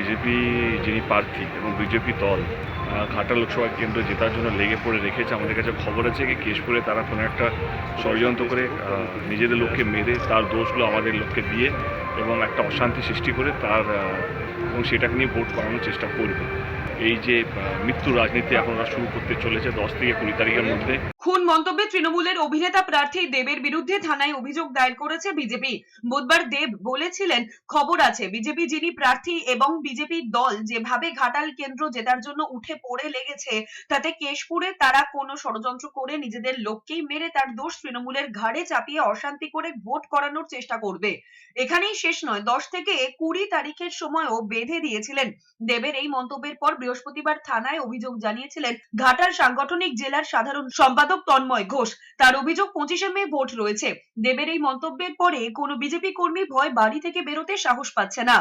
BJP যিনি প্রার্থী এবং বিজেপি দল ঘাটা লোকসভা কেন্দ্র জেতার জন্য লেগে পড়ে রেখেছে। আমাদের কাছে খবর আছে কি কেশপুরে তারা কোনো একটা ষড়যন্ত্র করে নিজেদের লোককে মেরে তার দোষগুলো আমাদের লোককে দিয়ে এবং একটা অশান্তি সৃষ্টি করে তার এবং সেটাকে নিয়ে ভোট করানোর চেষ্টা করবে। এই যে মৃত্যু রাজনীতি এখন ওরা শুরু করতে চলেছে দশ থেকে কুড়ি তারিখের মধ্যে। মন্তব্যে তৃণমূলের অভিনেতা প্রার্থী দেবের বিরুদ্ধে থানায় অভিযোগ দায়ের করেছে বিজেপি। বুধবার দেব বলেছিলেন, খবর আছে, বিজেপি যিনি প্রার্থী এবং বিজেপির দল যেভাবে ঘাটাল কেন্দ্র জেতার জন্য উঠে পড়ে লেগেছে, তাতে কেশপুরে তারা কোনো ষড়যন্ত্র করে নিজেদের লোককেই মেরে তার দোষ তৃণমূলের ঘাড়ে চাপিয়ে অশান্তি করে ভোট করানোর চেষ্টা করবে। এখানেই শেষ নয়, দশ থেকে কুড়ি তারিখের সময়ও বেঁধে দিয়েছিলেন দেবের এই মন্তব্যের পর বৃহস্পতিবার থানায় অভিযোগ জানিয়েছিলেন, ঘাটাল সাংগঠনিক জেলার সাধারণ সম্পাদক তন্ময় ঘোষ। তার অভিযোগ পঁচিশে মে ভোট রয়েছে। দেবের এই মন্তব্যের পরে কোনো বিজেপি কর্মী ভয় বাড়ি থেকে বেরোতে সাহস পাচ্ছে না।